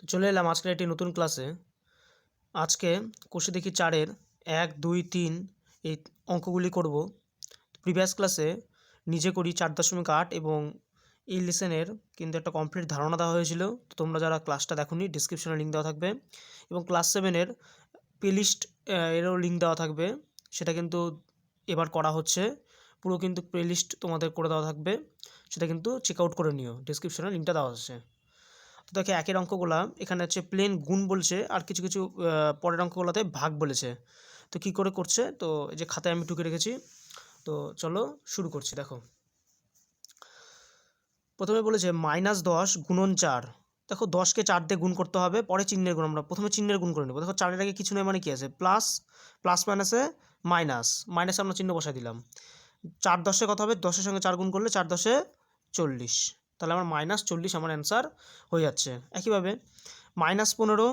তো চলে এলাম আজকের একটি নতুন ক্লাসে আজকে কোষে দেখি চারের এক, দুই, তিন এই অঙ্কগুলি করব। প্রিভিয়াস ক্লাসে নিজে করি চার দশমিক আট এবং এই লেসনের কিন্তু একটা কমপ্লিট ধারণা দেওয়া হয়েছিল। তো তোমরা যারা ক্লাসটা দেখোনি ডিসক্রিপশনে লিঙ্ক দেওয়া থাকবে এবং ক্লাস সেভেনের প্লেলিস্ট এরও লিঙ্ক দেওয়া থাকবে। সেটা কিন্তু এবার করা হচ্ছে। পুরো কিন্তু প্লেলিস্ট তোমাদের করে দেওয়া থাকবে। সেটা কিন্তু চেক আউট করে নিও। ডিসক্রিপশনে লিঙ্কটা দেওয়া আছে। তো দেখে একের অঙ্কগুলা, এখানে হচ্ছে প্লেন গুণ বলছে আর কিছু কিছু পরের অঙ্কগুলোতে ভাগ বলেছে। তো কি করে করছে? তো যে খাতায় আমি টুকে রেখেছি। তো চলো শুরু করছি, দেখো। প্রথমে বলেছে মাইনাস দশ গুণন চার। দেখো দশকে চার দিয়ে গুণ করতে হবে, পরে চিহ্নের গুণ আমরা প্রথমে চিহ্নের গুণ করে নেব। দেখো চারের আগে কিছু নয় মানে কি আছে? প্লাস প্লাস মাইনাসে মাইনাস মাইনাসে আমরা চিহ্ন বসাই দিলাম। চার দশে কত হবে, দশের সঙ্গে চার গুণ করলে চার দশে চল্লিশ। তাহলে আমার মাইনাস চল্লিশ আমার অ্যান্সার হয়ে যাচ্ছে। একইভাবে মাইনাস পনেরো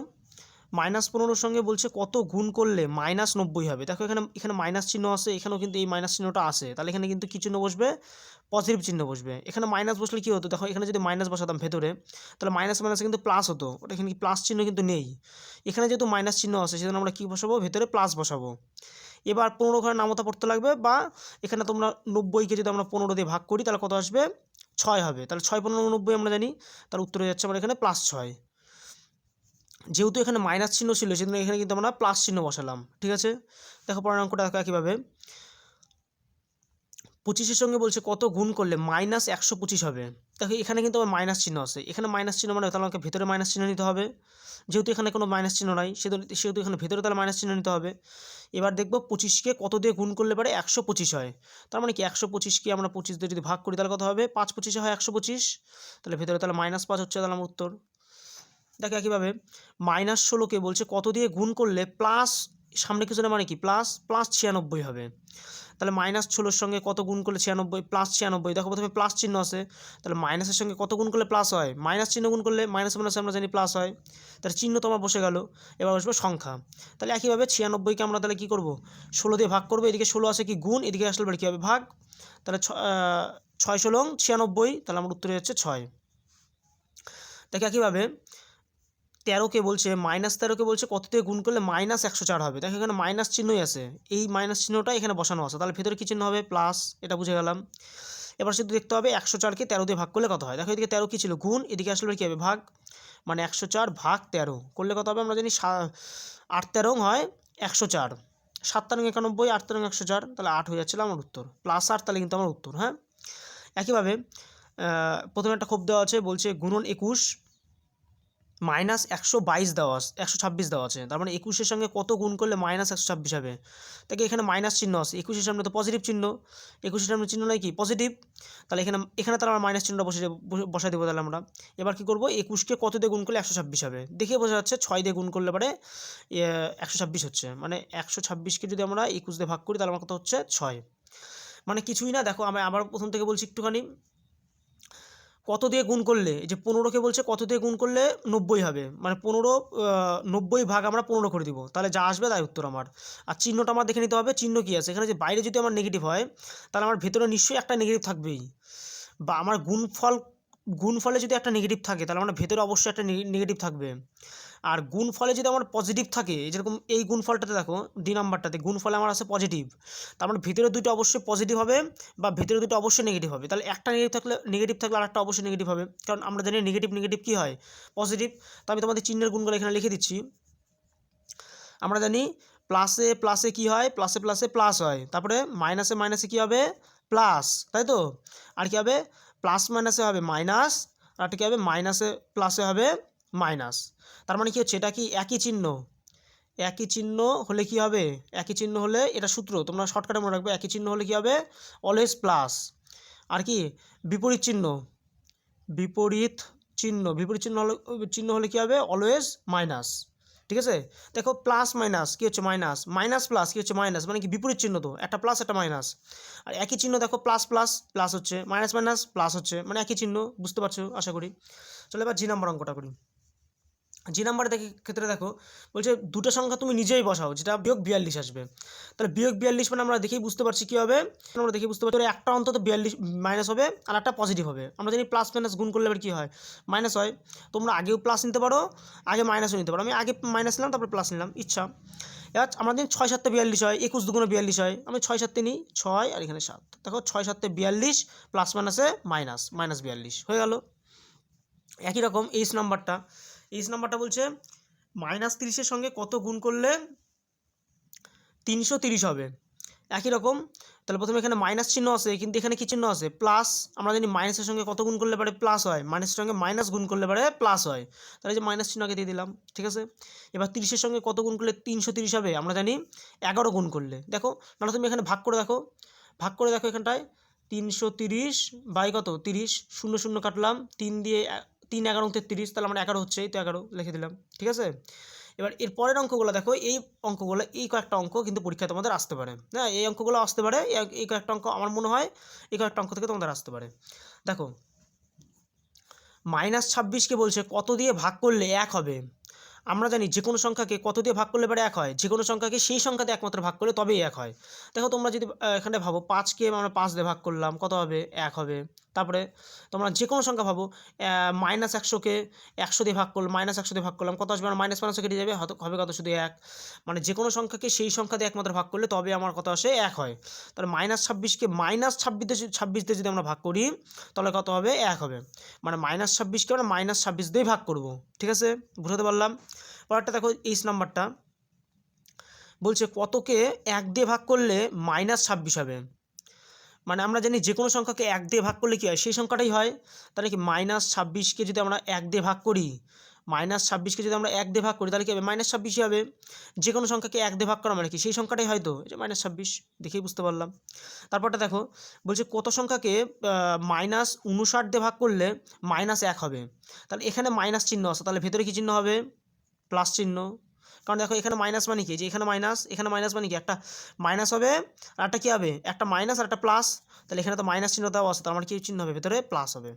মাইনাস পনেরোর সঙ্গে বলছে কত গুণ করলে মাইনাস নব্বই হবে। দেখো এখানে এখানে মাইনাস চিহ্ন আছে, এখানেও কিন্তু এই মাইনাস চিহ্নটা আছে। তাহলে এখানে কিন্তু কী চিহ্ন বসবে? পজিটিভ চিহ্ন বসবে। এখানে মাইনাস বসলে কী হতো? দেখো এখানে যদি মাইনাস বসাতাম ভেতরে, তাহলে মাইনাস মাইনাসে কিন্তু প্লাস হতো। ওটা এখানে প্লাস চিহ্ন কিন্তু নেই। এখানে যেহেতু মাইনাস চিহ্ন আছে, সেজন্য আমরা কী বসাবো? ভেতরে প্লাস বসাবো। এবার পনেরো ঘরে নামতা পড়তে লাগবে বা এখানে তোমরা নব্বইকে যদি আমরা পনেরো দিয়ে ভাগ করি, তাহলে কত আসবে? ছয় হবে। তাহলে ছয় পনেরো নব্বই আমরা জানি, তার উত্তর যাচ্ছে আমার এখানে প্লাস ছয়। যেহেতু এখানে মাইনাস চিহ্ন ছিল, সেজন্য এখানে কিন্তু আমরা প্লাস চিহ্ন বসালাম, ঠিক আছে? দেখো পরের অঙ্কটা দেখো পঁচিশের সঙ্গে বলছে কত গুণ করলে? মাইনাস একশো পঁচিশ হবে। দেখো, এখানে কিন্তু আমার মাইনাস চিহ্ন আছে। এখানে মাইনাস চিহ্ন মানে তাহলে আমাকে ভেতরে মাইনাস চিহ্ন নিতে হবে। যেহেতু এখানে কোনো মাইনাস চিহ্ন নাই সেহেতু এখানে ভেতরে তাহলে মাইনাস চিহ্ন নিতে হবে। এবার দেখব পঁচিশকে কত দিয়ে গুণ করলে পারে একশো পঁচিশ হয়। তার মানে কি একশো পঁচিশকে আমরা পঁচিশ দিয়ে যদি ভাগ করি তাহলে কত হবে? পাঁচ পঁচিশে হয় একশো পঁচিশ। তাহলে ভেতরে তাহলে মাইনাস পাঁচ হচ্ছে, তাহলে আমার উত্তর। দেখো, একইভাবে মাইনাস ষোলোকে বলছে কত দিয়ে গুণ করলে? প্লাস সামনে কিছু মানে কি? প্লাস প্লাস ছিয়ানব্বই হবে। তাহলে মাইনাস ষোলোর সঙ্গে কত গুণ করলে ছিয়ানব্বই? প্লাস ছিয়ানব্বই। দেখো প্রথমে প্লাস চিহ্ন আছে। তাহলে মাইনাসের সঙ্গে কত গুণ করলে প্লাস হয়? মাইনাস চিহ্ন গুণ করলে মাইনাস মাইনাসে আমরা জানি প্লাস হয়। তাহলে চিহ্ন তো আমার বসে গেল। এবার বসবে সংখ্যা। তাহলে একইভাবে ছিয়ানব্বইকে আমরা তাহলে কী করব? ষোলো দিয়ে ভাগ করব। এদিকে ষোলো আছে কি গুণ, এদিকে আসলে কী হবে ভাগ? তাহলে ছয় ষোলং, ছিয়ানব্বই, তাহলে আমার উত্তরে হচ্ছে ছয়। দেখো একইভাবে তেরোকে বলছে, মাইনাস তেরোকে বলছে, কত দিয়ে গুণ করলে মাইনাস একশো চার হবে? দেখো এখানে মাইনাস চিহ্নই আছে। এই মাইনাস চিহ্নটা এখানে বসানো আছে। তাহলে ভেতরে কী চিহ্ন হবে? প্লাস, এটা বুঝে গেলাম। এবার শুধু দেখতে হবে একশো চারকে তেরো দিয়ে ভাগ করলে কত হয়? দেখো এদিকে তেরো কী ছিল? গুণ, এদিকে আসলে কী হবে? ভাগ। মানে একশো চার ভাগ তেরো। করলে কত হবে? আমরা জানি আট তেরো হয় একশো চার। সাত তেরো একানব্বই, আট তেরো একশো চার। তাহলে আট হয়ে যাচ্ছিল আমার উত্তর। প্লাস আট তাহলে কিন্তু আমার উত্তর হ্যাঁ? একইভাবে প্রথমে একটা ক্ষোভ দেওয়া আছে, বলছে, গুণন একুশ। মাইনাস একশো বাইশ দেওয়া আছে, একশো ছাব্বিশ দেওয়া আছে। তার মানে একুশের সঙ্গে কত গুণ করলে মাইনাস একশো ছাব্বিশ হবে? তাকে এখানে মাইনাস চিহ্ন আছে। একুশের সামনে তো পজিটিভ চিহ্ন। একুশের সামনে চিহ্ন নয় কি? পজিটিভ তাহলে এখানে এখানে তাহলে আমরা মাইনাস চিহ্নটা বসে বসাই দেবো তাহলে আমরা। এবার কী করব? একুশকে কত দিয়ে গুণ করলে একশো ছাব্বিশ হবে? দেখে বোঝা যাচ্ছে ছয় দিয়ে গুণ করলে পরে একশো ছাব্বিশ হচ্ছে। মানে একশো ছাব্বিশকে যদি আমরা একুশ দিয়ে ভাগ করি তাহলে আমার কত হচ্ছে? ছয়। মানে কিছুই না। দেখো আমি আবার প্রথম থেকে বলছি একটুখানি। কত দিয়ে গুণ করলে যে পনেরোকে বলছে কত দিয়ে গুণ করলে নব্বই হবে? মানে পনেরো নব্বই ভাগ আমরা পনেরো করে দিব। তাহলে যা আসবে তাই উত্তর আমার। আর চিহ্নটা আমার দেখে নিতে হবে, চিহ্ন কী আছে? এখানে যে বাইরে যদি আমার নেগেটিভ হয়, তাহলে আমার ভেতরে নিশ্চয়ই একটা নেগেটিভ থাকবেই। বা আমার গুণফল গুণফলে যদি একটা নেগেটিভ থাকে, তাহলে আমার ভেতরে অবশ্যই একটা নেগেটিভ থাকবে। আর গুণফলে যদি আমার পজিটিভ থাকে যেরকম এই গুণফলটাতে দেখো ডি নাম্বারটাতে গুণফলে আমার আছে পজিটিভ তার মানে ভিতরে দুটো অবশ্যই পজিটিভ হবে বা ভিতরে দুটো অবশ্যই নেগেটিভ হবে। তাহলে একটা নেগেটিভ থাকলে নেগেটিভ থাকলে আরেকটা অবশ্যই নেগেটিভ হবে। কারণ আমরা জানি নেগেটিভ নেগেটিভ কী হয়? পজিটিভ তো আমি তোমাদের চিহ্নের গুণগুলো এখানে লিখে দিচ্ছি। আমরা জানি প্লাসে প্লাসে কি হয়? প্লাসে প্লাসে প্লাস হয়। তারপরে মাইনাসে মাইনাসে কি হবে? প্লাস তাই তো? আর কি হবে? প্লাস মাইনাসে হবে মাইনাস, আর একটা কী হবে মাইনাসে, প্লাসে হবে মাইনাস। তার মানে কি হচ্ছে? এটা কি একই চিহ্ন? একই চিহ্ন হলে কি হবে? একই চিহ্ন হলে এটা সূত্র, তোমরা শর্টকাটে মনে রাখবে, একই চিহ্ন হলে কি হবে? অলওয়েজ প্লাস আর কি? বিপরীত চিহ্ন। বিপরীত চিহ্ন। বিপরীত চিহ্ন হলে চিহ্ন হলে কি হবে? অলওয়েজ মাইনাস ঠিক আছে? দেখো প্লাস মাইনাস কী হচ্ছে মাইনাস মাইনাস প্লাস কী হচ্ছে মাইনাস মানে কি বিপরীত চিহ্ন তো? একটা প্লাস একটা মাইনাস আর একই চিহ্ন দেখো প্লাস প্লাস প্লাস হচ্ছে। মাইনাস মাইনাস প্লাস হচ্ছে। মানে একই চিহ্ন, বুঝতে পারছ? আশা করি। চলো এবার জি নাম্বার অঙ্কটা করি। যে নাম্বার দেখে ক্ষেত্রে দেখো, বলছে দুটো সংখ্যা তুমি নিজেই বসাও, যেটা বিয়োগ বিয়াল্লিশ আসবে। তাহলে বিয়োগ বিয়াল্লিশ মানে আমরা দেখেই বুঝতে পারছি কী হবে? আমরা দেখেই বুঝতে পারছি, একটা অন্তত বিয়াল্লিশ মাইনাস হবে, আর একটা পজিটিভ হবে। আমরা জানি প্লাস মাইনাস গুণ করলে এবার কী হয়? মাইনাস হয়। তোমরা আগেও প্লাস নিতে পারো, আগে মাইনাসও নিতে পারো। আমি আগে মাইনাস নিলাম, তারপরে প্লাস নিলাম, ইচ্ছা। এবার আমরা জানি ছয় সাতটা বিয়াল্লিশ হয়, একুশ দুগুণে বিয়াল্লিশ হয়। আমি ছয় সাততে নিই, ছয় আর এখানে সাত। দেখো ছয় সাততে বিয়াল্লিশ প্লাস মাইনাসে মাইনাস মাইনাস বিয়াল্লিশ। হয়ে গেল। একই রকম এইচ নাম্বারটা এইচ নাম্বারটা বলছে মাইনাস তিরিশের সঙ্গে কত গুণ করলে তিনশো তিরিশ হবে? একই রকম। তাহলে প্রথমে এখানে মাইনাস চিহ্ন আছে, কিন্তু এখানে কী চিহ্ন আছে? প্লাস আমরা জানি মাইনাসের সঙ্গে কত গুণ করলে পারে প্লাস হয়। মাইনাসের সঙ্গে মাইনাস গুণ করলে পারে প্লাস হয়। তাহলে যে মাইনাস চিহ্ন আগে দিয়ে দিলাম, ঠিক আছে? এবার তিরিশের সঙ্গে কত গুণ করলে তিনশো তিরিশ হবে? আমরা জানি এগারো গুণ করলে। দেখো নাহলে তুমি এখানে ভাগ করে দেখো। ভাগ করে দেখো এখানটায়, তিনশো তিরিশ বাই কত? তিরিশ, শূন্য শূন্য কাটলাম, তিন দিয়ে তিন, এগারো তেত্রিশ, তাহলে আমার এগারো হচ্ছে, এই তো এগারো লিখে দিলাম, ঠিক আছে? এবার এর পরের অঙ্কগুলো দেখো, এই অঙ্কগুলো, এই কয়েকটা অঙ্ক কিন্তু পরীক্ষায় তোমাদের আসতে পারে হ্যাঁ? এই অঙ্কগুলো আসতে পারে এই কয়েকটা অঙ্ক আমার মনে হয় এই কয়েকটা অঙ্ক থেকে তোমাদের আসতে পারে। দেখো, মাইনাস ছাব্বিশকে বলছে, কত দিয়ে ভাগ করলে এক হবে? আমরা জানি যে কোনো সংখ্যাকে কত দিয়ে ভাগ করলে পারে এক হয়? যে কোনো সংখ্যাকে সেই সংখ্যাতে একমাত্র ভাগ করলে তবেই এক হয়। দেখো তোমরা যদি এখানে ভাবো পাঁচকে আমরা পাঁচ দিয়ে ভাগ করলাম, কত হবে? এক হবে। তারপরে তোমরা যে কোনো সংখ্যা ভাবো মাইনাস একশোকে একশো দিয়ে ভাগ করলাম মাইনাস একশো দিয়ে ভাগ করলাম, কত আসবে? মাইনাস মাইনাসে কেটে যাবে হবে কত? শুধু এক। মানে যে কোনো সংখ্যাকে সেই সংখ্যা দিয়ে একমাত্র ভাগ করলে তবে আমার কত আসে? এক হয়। তাহলে মাইনাস ছাব্বিশকে মাইনাস ছাব্বিশ ছাব্বিশ দিয়ে যদি আমরা ভাগ করি, তাহলে কত হবে? এক হবে। মানে মাইনাস ছাব্বিশকে আমরা মাইনাস ছাব্বিশ দিয়েই ভাগ করব। ঠিক আছে? বুঝতে পারলাম? পরেরটা দেখো এইচ নাম্বারটা। বলছে কতকে এক দিয়ে ভাগ করলে মাইনাস ছাব্বিশ হবে। মানে আমরা জানি যে কোনো সংখ্যাকে এক দিয়ে ভাগ করলে কী হয়? সেই সংখ্যাটাই হয়। তাহলে কি মাইনাস ছাব্বিশকে যদি আমরা এক দিয়ে ভাগ করি, মাইনাস ছাব্বিশকে যদি আমরা এক দিয়ে ভাগ করি, তাহলে কী হবে? মাইনাস ছাব্বিশই হবে। যে কোনো সংখ্যাকে এক দিয়ে ভাগ করা মানে কি? সেই সংখ্যাটাই হয়তো। যে মাইনাস ছাব্বিশ, দেখেই বুঝতে পারলাম। তারপরটা দেখো, বলছে কত সংখ্যাকে মাইনাস উনষাট দিয়ে ভাগ করলে মাইনাস এক হবে। তাহলে এখানে মাইনাস চিহ্ন আছে। তাহলে ভেতরে কী চিহ্ন হবে? প্লাস চিহ্ন। কারণ দেখো এখানে মাইনাস মানে কি? যে এখানে মাইনাস এখানে মাইনাস মানে কি? একটা মাইনাস হবে আর একটা কী হবে? একটা মাইনাস আর একটা প্লাস তাহলে এখানে তো মাইনাস চিহ্ন দেওয়া আছে, তার মানে কী চিহ্ন হবে? ভেতরে প্লাস হবে।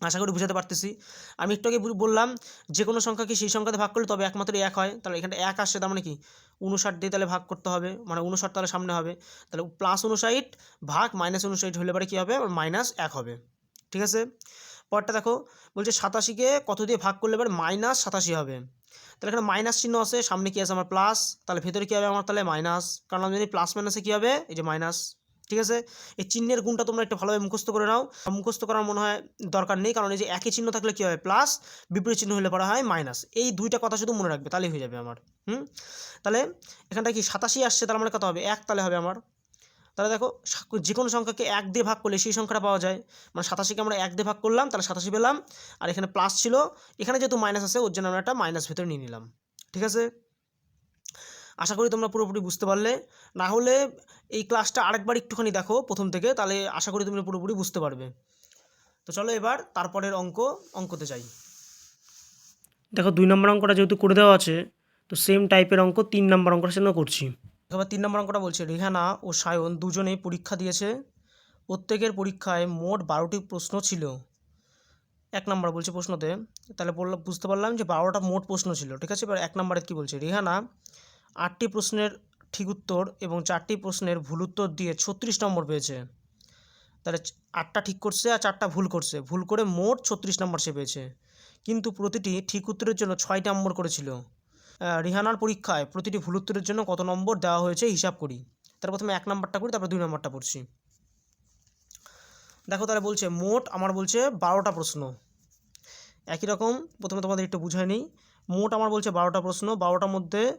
আশা করি বুঝাতে পারতেছি। আমি একটু আগে বল- বললাম যে কোনো সংখ্যাকে সেই সংখ্যাতে ভাগ করলে তবে একমাত্র এক হয়। তাহলে এখানে এক আসছে, তার মানে কি? উনষাট দিয়ে তাহলে ভাগ করতে হবে। মানে উনষাট তাহলে সামনে হবে। তাহলে প্লাস উনষাট ভাগ মাইনাস উনষাট হলে পরে কী হবে? মাইনাস এক হবে। ঠিক আছে? পরটা দেখো, বলছে সাতাশিকে কত দিয়ে ভাগ করলে এবার মাইনাস সাতাশি হবে। তাহলে এখানে মাইনাস চিহ্ন আছে, সামনে কী আছে আমার প্লাস তাহলে ভেতরে কী হবে আমার? তাহলে মাইনাস কারণ আমি জানি প্লাস মাইনাসে কী হবে? এই যে মাইনাস ঠিক আছে? এই চিহ্নের গুণটা তোমরা একটু ভালোভাবে মুখস্থ করে নাও। মুখস্থ করার মনে হয় দরকার নেই, কারণ এই যে একই চিহ্ন থাকলে কী হবে? প্লাস বিপরীত চিহ্ন হলে পড়া হয় মাইনাস এই দুইটা কথা শুধু মনে রাখবে, তাহলেই হয়ে যাবে আমার। হুম? তাহলে এখানটা কি সাতাশি আসছে, তার মানে কত হবে? এক তাহলে হবে আমার। তাহলে দেখো যে কোনো সংখ্যাকে এক দিয়ে ভাগ করলে সেই সংখ্যাটা পাওয়া যায়। মানে সাতাশিকে আমরা এক দিয়ে ভাগ করলাম, তাহলে সাতাশি পেলাম। আর এখানে প্লাস ছিল, এখানে যেহেতু মাইনাস আছে, ওর জন্য আমরা একটা মাইনাস ভেতরে নিয়ে নিলাম। ঠিক আছে? আশা করি তোমরা পুরোপুরি বুঝতে পারলে। না হলে এই ক্লাসটা আরেকবার একটুখানি দেখো প্রথম থেকে, তাহলে আশা করি তোমরা পুরোপুরি বুঝতে পারবে। তো চলো এবার তারপরের অঙ্ক, অঙ্কতে যাই। দেখো দুই নম্বর অঙ্কটা যেহেতু করে দেওয়া আছে, তো সেম টাইপের অঙ্ক, তিন নম্বর অঙ্কটা সেজন্য করছি। এবার তিন নম্বর অঙ্কটা বলছে, রেহানা ও সায়ন দুজনেই পরীক্ষা দিয়েছে। প্রত্যেকের পরীক্ষায় মোট বারোটি প্রশ্ন ছিল। এক নম্বর বলছে প্রশ্নতে, তাহলে বললাম, বুঝতে পারলাম যে বারোটা মোট প্রশ্ন ছিল, ঠিক আছে? এবার এক নম্বরে কী বলছে, রেহানা, আটটি প্রশ্নের ঠিক উত্তর এবং চারটি প্রশ্নের ভুল উত্তর দিয়ে ছত্রিশ নম্বর পেয়েছে। তাহলে আটটা ঠিক করছে আর চারটা ভুল করছে, ভুল করে মোট ছত্রিশ নম্বর সে পেয়েছে। কিন্তু প্রতিটি ঠিক উত্তরের জন্য ছয় নম্বর করেছিল। রিহানার পরীক্ষায় প্রতিটি ভুল উত্তরের জন্য কত নম্বর দেওয়া হয়েছে হিসাব করি। তার প্রথমে এক নম্বরটা করি, তারপর দুই নম্বরটা পড়ছি। দেখো তাহলে বলছে, মোট আমার বলছে বারোটা প্রশ্ন। একই রকম, প্রথমে তোমাদের একটু বুঝাই নিই। মোট আমার বলছে বারোটা প্রশ্ন, বারোটার মধ্যে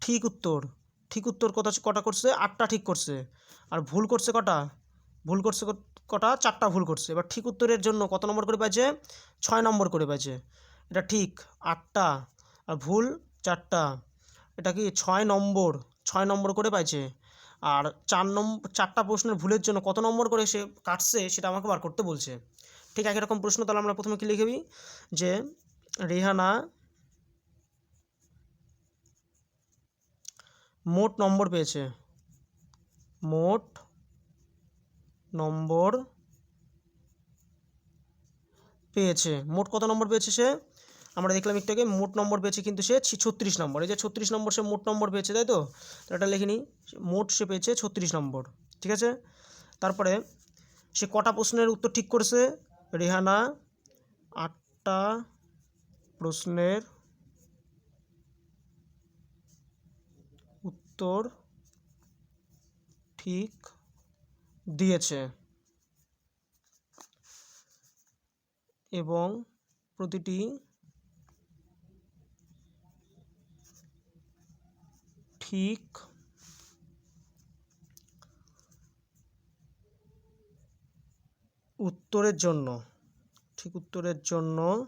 ঠিক উত্তর। ঠিক উত্তর কটা কটা করছে? আটটা ঠিক করছে। আর ভুল করছে কটা? ভুল করছে কটা? চারটা ভুল করছে। এবার ঠিক উত্তরের জন্য কত নম্বর করে পাইছে? ছয় নম্বর করে পাইছে। এটা ঠিক, আটটা। আর ভুল চারটা। এটা কি ছয় নম্বর? ছয় নম্বর করে পাইছে। আর চার নম্বর চারটা প্রশ্নের ভুলের জন্য কত নম্বর করে সে কাটছে সেটা আমাকে বার করতে বলছে। ঠিক একই রকম প্রশ্ন তাহলে আমরা প্রথমে কি লিখবি যে রেহানা মোট নম্বর পেয়েছে। মোট নম্বর পেয়েছে। মোট কত নম্বর পেয়েছে সে? আমরা দেখলাম একটু আগে মোট নম্বর পেয়েছে কিন্তু সে ছত্রিশ নম্বর। এই যে ছত্রিশ নম্বর সে মোট নম্বর পেয়েছে, তাই তো? এটা লিখে নিই। মোট সে পেয়েছে ছত্রিশ নম্বর, ঠিক আছে? তারপরে সে কটা প্রশ্নের উত্তর ঠিক করেছে? রেহানা, আটটা প্রশ্নের উত্তর ঠিক দিয়েছে। এবং প্রতিটি ঠিক। উত্তরের জন্য, ঠিক উত্তরের জন্য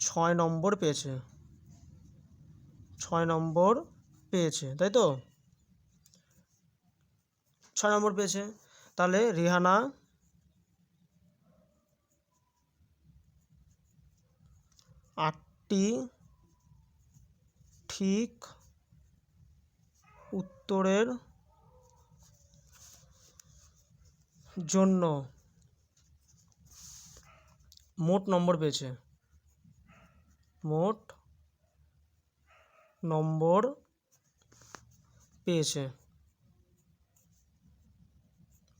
ছয় নম্বর পেয়েছে। ছয় নম্বর পেয়েছে, তাই তো? ছয় নম্বর পেয়েছে। তাহলে রিহানা, আটটি ঠিক উত্তরের জন্য মোট নম্বর পেয়েছে। মোট নম্বর পেয়েছে।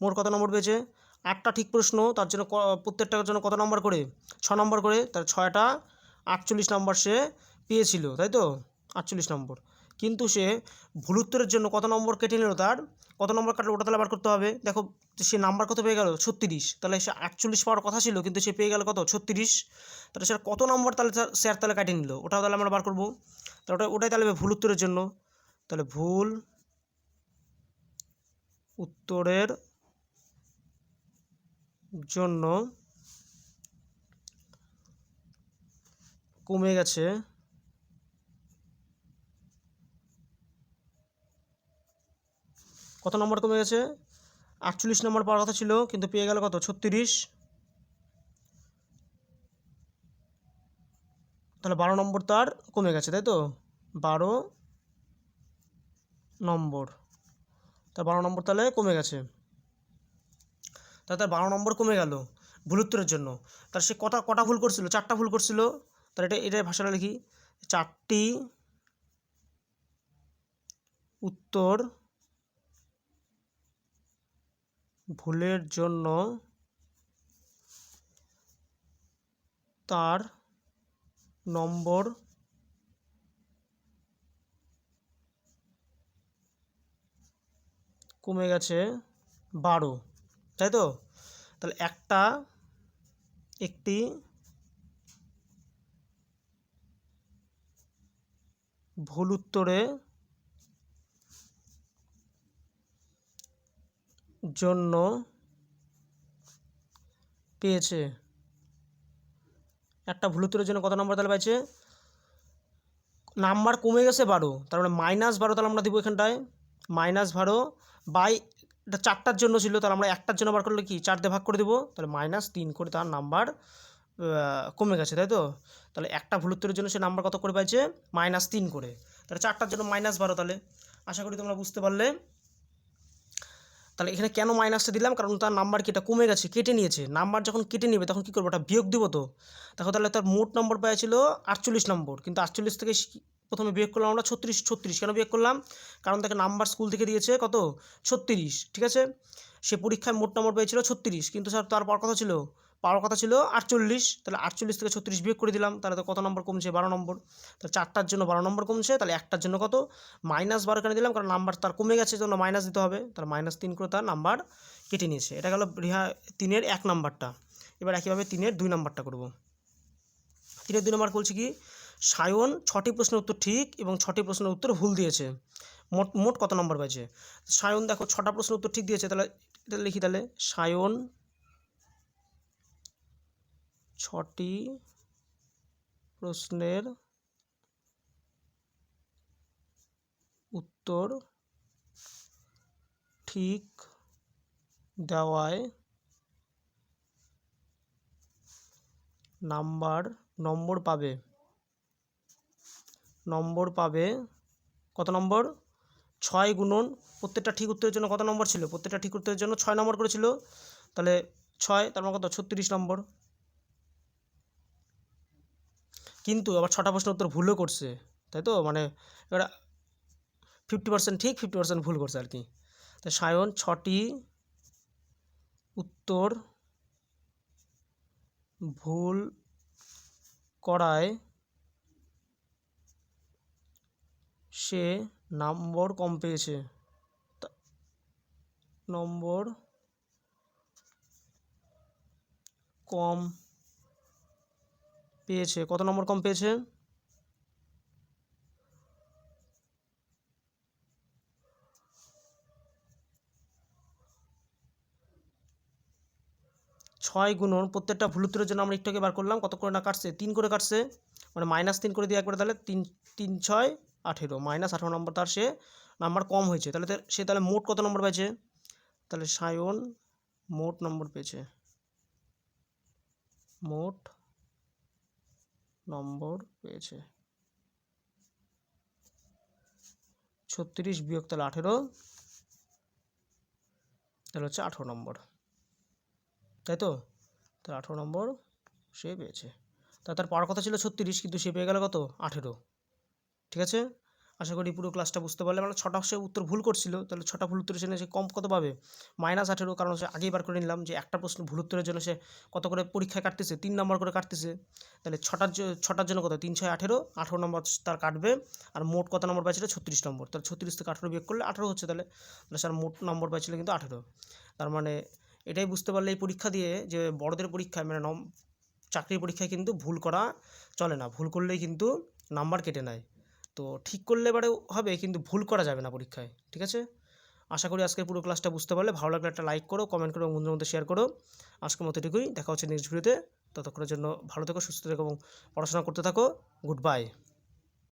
মোট কত নম্বর পেয়েছে? আটটা ঠিক প্রশ্ন, তার জন্য প্রত্যেকটার জন্য কত নম্বর করে? ছ নম্বর করে, তার ছয়টা আটচল্লিশ নম্বর সে পেয়েছিল, তাই তো? আটচল্লিশ নম্বর। কিন্তু সে ভুল উত্তরের জন্য কত নম্বর কেটে নিল তার? কত নম্বর কাটলো ওটা তাহলে আবার করতে হবে? দেখো, সে নাম্বার কত পেয়ে গেল? ছত্রিশ। তাহলে সে আটচল্লিশ পাওয়ার কথা ছিল, কিন্তু সে পেয়ে গেল কত? ছত্রিশ। তাহলে স্যার কত নম্বর তাহলে স্যার তাহলে কাটিয়ে নিল? ওটাও তাহলে আমরা বার করব। তাহলে ওটা, ওটাই তাহলে ভুল উত্তরের জন্য। তাহলে ভুল উত্তরের জন্য কমে গেছে। কত নম্বর কমে গেছে? আটচল্লিশ নম্বর পাওয়ার কথা ছিল, কিন্তু পেয়ে গেল কত? ছত্রিশ। তাহলে বারো নম্বর তার কমে গেছে, তাই তো? বারো নম্বর। তার বারো নম্বর তাহলে কমে গেছে। তাহলে তার বারো নম্বর কমে গেল ভুল উত্তরের জন্য। তার সে কটা কটা ভুল করছিল? চারটা ভুল করছিল। তাহলে এটা এটার ভাষাটা লিখি। চারটি উত্তর ভুলের জন্য তার নম্বর কমে গেছে বারো তাই তো? তাহলে একটা একটি ভুল উত্তরে জন্য পেয়েছে। একটা ভুল উত্তরের জন্য কত নম্বর তাহলে পাইছে? নাম্বার কমে গেছে বারো, তার মানে মাইনাস বারো তাহলে আমরা দিব এখানটায়। মাইনাস বারো বাই এটা চারটার জন্য ছিল, তাহলে আমরা একটার জন্য বার করলে কি? চার দিয়ে ভাগ করে দেবো, তাহলে মাইনাস তিন করে তার নাম্বার কমে গেছে, তাই তো? তাহলে একটা ভুল উত্তরের জন্য সে নাম্বার কত করে পাইছে? মাইনাস তিন করে। তাহলে চারটার জন্য মাইনাস বারো তাহলে। আশা করি তোমরা বুঝতে পারলে। তাহলে এখানে কেন মাইনাসটা দিলাম? কারণ তার নাম্বার কি? এটা কমে গেছে, কেটে নিয়েছে। নাম্বার যখন কেটে নেবে, তখন কী করব? ওটা বিয়োগ দেবো তো? দেখো তাহলে তার মোট নম্বর পেয়েছিল আটচল্লিশ নম্বর কিন্তু আটচল্লিশ থেকে প্রথমে বিয়োগ করলাম আমরা ছত্রিশ ছত্রিশ। কেন বিয়োগ করলাম? কারণ তাকে নাম্বার স্কুল থেকে দিয়েছে কত? ছত্রিশ, ঠিক আছে? সে পরীক্ষায় মোট নম্বর পেয়েছিল ছত্রিশ। কিন্তু স্যার তারপর কথা ছিল পাওয়ার কথা ছিল, আটচল্লিশ, তাহলে আটচল্লিশ থেকে ছত্রিশ বিয়োগ করে দিলাম, তাহলে তো কত নম্বর কমছে? বারো নম্বর। তাহলে চারটার জন্য বারো নম্বর কমছে, তাহলে একটার জন্য কত? মাইনাস বারো কেন দিলাম, কারণ নাম্বার তার কমে গেছে জন্য মাইনাস দিতে হবে। তাহলে মাইনাস তিন করে তার নাম্বার কেটে নিয়েছে। এটা গেল রিহা তিনের এক নাম্বারটা। এবার একইভাবে তিনের দুই নাম্বারটা করব। তিনের দুই নাম্বার বলছি কি, সায়ন ছটি প্রশ্নের উত্তর ঠিক এবং ছটি প্রশ্নের উত্তর ভুল দিয়েছে। মোট মোট কত নম্বর পেয়েছে? সায়ন দেখো, ছটা প্রশ্নের উত্তর ঠিক দিয়েছে, তাহলে এটা লিখি তাহলে। সায়ন ছটি প্রশ্নের উত্তর ঠিক দেওয়ায় নাম্বার, নম্বর পাবে। নম্বর পাবে কত নম্বর? ছয় গুণন প্রত্যেকটা ঠিক উত্তরের জন্য কত নম্বর ছিল? প্রত্যেকটা ঠিক উত্তরের জন্য ছয় নম্বর করেছিল। তাহলে ছয়, তার মানে কত? ছত্রিশ নম্বর। কিন্তু আবার ছটা প্রশ্ন উত্তর ভুলও করছে, তাই তো? মানে এবার ফিফটি পার্সেন্ট ঠিক ফিফটি পার্সেন্ট ভুল করছে আর কি। তো সায়ন, ছটি উত্তর ভুল করায় সে নম্বর কম পেয়েছে। নম্বর কম পেয়েছে। কত নম্বর কম পেয়েছে? ছয় গুণন, প্রত্যেকটা ভুল উত্তরের জন্য আমরা একটু আগে বার করলাম, কত করে না কাটছে? তিন করে কাটছে। মানে মাইনাস তিন করে দিয়ে একবারে তাহলে তিন তিন, ছয়, আঠেরো। মাইনাস আঠেরো নম্বর তার সে নাম্বার কম হয়েছে। তাহলে সে তাহলে মোট কত নম্বর পেয়েছে? তাহলে সায়ন মোট নম্বর পেয়েছে। মোট নম্বর পেয়েছে। ছত্রিশ বিয়োগ তাহলে আঠেরো। তাহলে হচ্ছে আঠেরো নম্বর। তাই তো? তাহলে আঠেরো নম্বর সে পেয়েছে। তা তার পাওয়ার কথা ছিল ছত্রিশ, কিন্তু সে পেয়ে গেল কত? আঠেরো। ঠিক আছে? আশা করি পুরো ক্লাসটা বুঝতে পারলে। মানে ছটা সে উত্তর ভুল করছিল, তাহলে ছটা ভুল উত্তরের জন্য সে কম কত পাবে? মাইনাস আঠেরো, কারণ সে আগেই বার করে নিলাম যে একটা প্রশ্ন ভুল উত্তরের জন্য সে কত করে পরীক্ষায় কাটতেছে? তিন নম্বর করে কাটতেছে। তাহলে ছটার ছটার জন্য কত? তিন ছয় আঠেরো আঠেরো নম্বর তার কাটবে। আর মোট কত নম্বর পাইছিল? ছত্রিশ নম্বর। তাহলে ছত্রিশ থেকে আঠেরো বিয়োগ করলে আঠেরো হচ্ছে তাহলে। তাহলে স্যার মোট নম্বর পাইছিল কিন্তু আঠেরো। তার মানে এটাই বুঝতে পারলে এই পরীক্ষা দিয়ে যে বড়দের পরীক্ষায় মানে চাকরির পরীক্ষায় কিন্তু ভুল করা চলে না। ভুল করলেই কিন্তু নাম্বার কেটে নেয়। তো ঠিক করলে এবারে হবে, কিন্তু ভুল করা যাবে না পরীক্ষায়, ঠিক আছে? আশা করি আজকের পুরো ক্লাসটা বুঝতে পারলে। ভালো লাগলে একটা লাইক করো কমেন্ট করো, এবং বন্ধুদের মধ্যে শেয়ার করো। আজকের মতো এটুকুই। দেখা হচ্ছে নেক্সট ভিডিওতে ততক্ষণের জন্য ভালো থেকো, সুস্থ থেকো, এবং পড়াশোনা করতে থাকো। Good bye